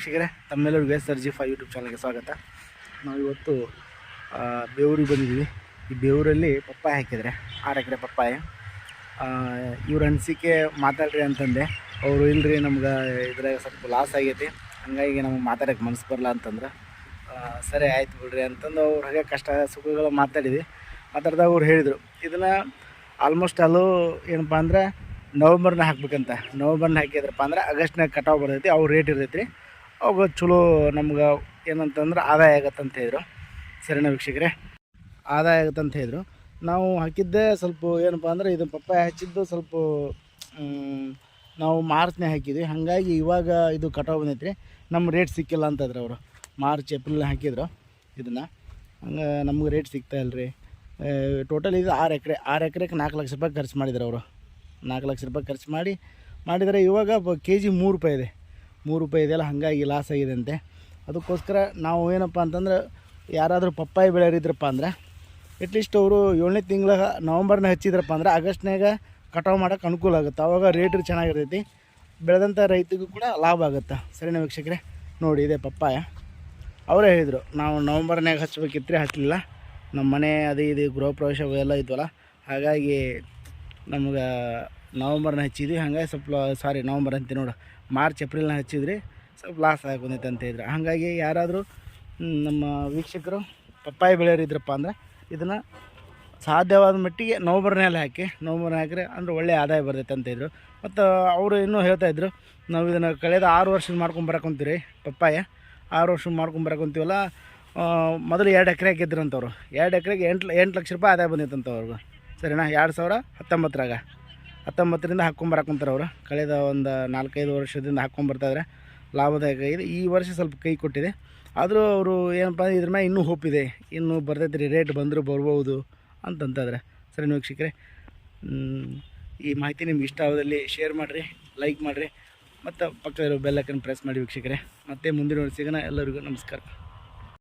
ವೀಕ್ಷಕರೇ ತಮ್ಮೆಲ್ಲರಿಗೂ S R G ಫೈ ಯೂಟ್ಯೂಬ್ ಚಾನಲ್ಗೆ ಸ್ವಾಗತ. ನಾವು ಇವತ್ತು ಆ, ಬೇವೂರಿಗೆ ಬಂದಿದ್ದೀವಿ. ಈ ಬೇವರಲ್ಲಿ ಪಪ್ಪಾಯ ಹಾಕಿದರೆ ಆರು ಎಕರೆ ಪಪ್ಪಾಯ. ಇವ್ರ ಅನಿಸಿಕೆ ಮಾತಾಡ್ರಿ ಅಂತಂದೆ. ಅವರು ಇಲ್ಲರಿ ನಮ್ಗೆ ಇದ್ರಾಗ ಸ್ವಲ್ಪ ಲಾಸ್ ಆಗೈತಿ. ಹಂಗಾಗಿ ನಮಗೆ ಮಾತಾಡೋಕೆ ಮನಸ್ಸು ಬರಲ್ಲ ಅಂತಂದ್ರೆ ಸರಿ ಆಯ್ತು ಬಿಡ್ರಿ ಅಂತಂದು ಅವ್ರ ಹಾಗೆ ಕಷ್ಟ ಸುಖಗಳು ಮಾತಾಡಿದ್ವಿ. ಮಾತಾಡಿದಾಗ ಅವ್ರು ಹೇಳಿದರು ಇದನ್ನು ಆಲ್ಮೋಸ್ಟ್ ಅಲ್ಲೂ ಏನಪ್ಪ ಅಂದ್ರೆ ನವಂಬರ್ನ ಹಾಕ್ಬೇಕಂತ. ನವಂಬರ್ನ ಹಾಕಿದ್ರಪ್ಪ ಅಂದ್ರೆ ಆಗಸ್ಟ್ನಾಗ ಕಟಾವು ಬರ್ತೈತಿ ಅವ್ರ ರೇಟ್ ಇರ್ತೈತಿ ಅವಾಗ ಚಲೋ ನಮ್ಗೆ ಏನಂತಂದ್ರೆ ಆದಾಯ ಆಗತ್ತಂತ ಹೇಳಿದ್ರು. ಸರಿನಾ ವೀಕ್ಷಕರೇ? ಆದಾಯ ಆಗತ್ತಂತ ಹೇಳಿದ್ರು. ನಾವು ಹಾಕಿದ್ದೆ ಸ್ವಲ್ಪ ಏನಪ್ಪ ಅಂದರೆ ಇದು ಪಪ್ಪಾಯ ಹಚ್ಚಿದ್ದು ಸ್ವಲ್ಪ ನಾವು ಮಾರ್ಚ್ನೇ ಹಾಕಿದ್ವಿ. ಹಾಗಾಗಿ ಇವಾಗ ಇದು ಕಟಾವು ಬಂದೈತ್ರಿ. ನಮ್ಮ ರೇಟ್ ಸಿಕ್ಕಿಲ್ಲ ಅಂತಂದ್ರೆ ಅವರು. ಮಾರ್ಚ್ ಏಪ್ರಿಲ್ ಹಾಕಿದ್ರು ಇದನ್ನು. ಹಂಗೆ ನಮ್ಗೆ ರೇಟ್ ಸಿಗ್ತಾ ರೀ ಟೋಟಲ್ ಇದು ಆರು ಎಕರೆ, ಆರು ಎಕರೆಗೆ ನಾಲ್ಕು ಲಕ್ಷ ರೂಪಾಯಿ ಖರ್ಚು ಮಾಡಿದ್ರು ಅವರು. ನಾಲ್ಕು ಲಕ್ಷ ರೂಪಾಯಿ ಖರ್ಚು ಮಾಡಿ, ಮಾಡಿದರೆ ಇವಾಗ ಕೆ ಜಿ ಮೂರು ರೂಪಾಯಿ ಇದೆ. ಮೂರು ರೂಪಾಯಿ ಇದೆಯಲ್ಲ, ಹಾಗಾಗಿ ಲಾಸ್ ಆಗಿದೆ ಅಂತೆ ಅದಕ್ಕೋಸ್ಕರ ನಾವು ಏನಪ್ಪ ಅಂತಂದ್ರೆ, ಯಾರಾದರೂ ಪಪ್ಪಾಯಿ ಬೆಳೆಯೋರಿದ್ರಪ್ಪ ಅಂದ್ರೆ ಅಟ್ಲೀಸ್ಟ್ ಅವರು ಏಳನೇ ತಿಂಗಳ ನವಂಬರ್ನ ಹಚ್ಚಿದ್ರಪ್ಪ ಅಂದ್ರೆ ಆಗಸ್ಟ್ನಾಗ ಕಟಾವು ಮಾಡೋಕ್ಕೆ ಅನುಕೂಲ ಆಗುತ್ತೆ. ಆವಾಗ ರೇಟ್ ಚೆನ್ನಾಗಿರ್ತೈತಿ. ಬೆಳೆದಂಥ ರೈತಿಗೂ ಕೂಡ ಲಾಭ ಆಗುತ್ತೆ. ಸರಿನಾ ವೀಕ್ಷಕರೇ? ನೋಡಿ, ಇದೆ ಪಪ್ಪಾಯ. ಅವರೇ ಹೇಳಿದರು, ನಾವು ನವಂಬರ್ನಾಗ ಹಚ್ಬೇಕಿತ್ತು ಹಚ್ಚಲಿಲ್ಲ ನಮ್ಮ ಮನೆ ಅದು ಇದು, ಗೃಹ ಪ್ರವೇಶ ಎಲ್ಲ ಇದ್ವಲ್ಲ. ಹಾಗಾಗಿ ನಮ್ಗೆ ನವಂಬರ್ನ ಹಚ್ಚಿದ್ವಿ. ಹಂಗಾಗಿ ಸ್ವಲ್ಪ ಸಾರಿ ನವಂಬರ್ ಅಂತ ನೋಡು. ಮಾರ್ಚ್, ಏಪ್ರಿಲ್ನ ಹಚ್ಚಿದ್ರಿ ಸ್ವಲ್ಪ ಲಾಸ್ ಆಗಿ ಬಂದೈತೆ ಅಂತ ಇದ್ರು. ಹಾಗಾಗಿ ಯಾರಾದರೂ ನಮ್ಮ ವೀಕ್ಷಕರು ಪಪ್ಪಾಯಿ ಬೆಳೆಯೋರಿದ್ರಪ್ಪ ಅಂದ್ರೆ ಇದನ್ನು ಸಾಧ್ಯವಾದ ಮಟ್ಟಿಗೆ ನವಂಬರ್ನಲ್ಲಿ ಹಾಕಿ ನವಂಬರ್ನ ಹಾಕಿದ್ರೆ ಅಂದ್ರೆ ಒಳ್ಳೆಯ ಆದಾಯ ಬರ್ತೈತೆ ಅಂತ ಇದ್ರು. ಮತ್ತು ಅವರು ಇನ್ನೂ ಹೇಳ್ತಾಯಿದ್ರು ನಾವು ಇದನ್ನು ಕಳೆದ ಆರು ವರ್ಷದ ಮಾಡ್ಕೊಂಡು ಬರಕೊಂತೀವಿ ಪಪ್ಪಾಯ. ಆರು ವರ್ಷ ಮಾಡ್ಕೊಂಡು ಬರಕೊಂತೀವಲ್ಲ ಮೊದಲು ಎರಡು ಎಕರೆ ಹಾಕಿದ್ರಂತವ್ರು ಎರಡು ಎಕರೆಗೆ ಎಂಟು ಎಂಟು ಲಕ್ಷ ರೂಪಾಯಿ ಆದಾಯ ಬಂದಿತ್ತಂತ ಅವ್ರಿಗೆ ಸರಿನಾ? ಎರಡು ಸಾವಿರ ಹತ್ತೊಂಬತ್ತರಾಗ. ಹತ್ತೊಂಬತ್ತರಿಂದ ಹಾಕ್ಕೊಂಬರಕೊಂತಾರೆ ಅವರು ಕಳೆದ ಒಂದು ನಾಲ್ಕೈದು ವರ್ಷದಿಂದ ಹಾಕ್ಕೊಂಬರ್ತಾಯಿದ್ರೆ ಲಾಭದಾಯಕ ಇದೆ. ಈ ವರ್ಷ ಸ್ವಲ್ಪ ಕೈ ಕೊಟ್ಟಿದೆ. ಆದರೂ ಅವರು ಏನಪ್ಪ ಇದ್ರ ಮೇಲೆ ಇನ್ನೂ ಹೋಪ್ ಇದೆ. ಇನ್ನೂ ಬರ್ತೈತೆ ರೀ ರೇಟ್ ಬಂದರೂ ಬರ್ಬೋದು ಅಂತಂತಂದ್ರೆ ಸರಿ ವೀಕ್ಷಕರೇ ಹ್ಮ್, ಈ ಮಾಹಿತಿ ನಿಮ್ಗೆ ಇಷ್ಟ ಆಗೋದಲ್ಲಿ ಶೇರ್ ಮಾಡಿರಿ ಲೈಕ್ ಮಾಡಿರಿ ಮತ್ತು ಪಕ್ಕದಲ್ಲಿರೋ ಬೆಲ್ಲಕ್ಕನ್ನು ಪ್ರೆಸ್ ಮಾಡಿ ವೀಕ್ಷಕರೆ. ಮತ್ತೆ ಮುಂದಿನ ಸಿಗೋಣ. ಎಲ್ಲರಿಗೂ ನಮಸ್ಕಾರ.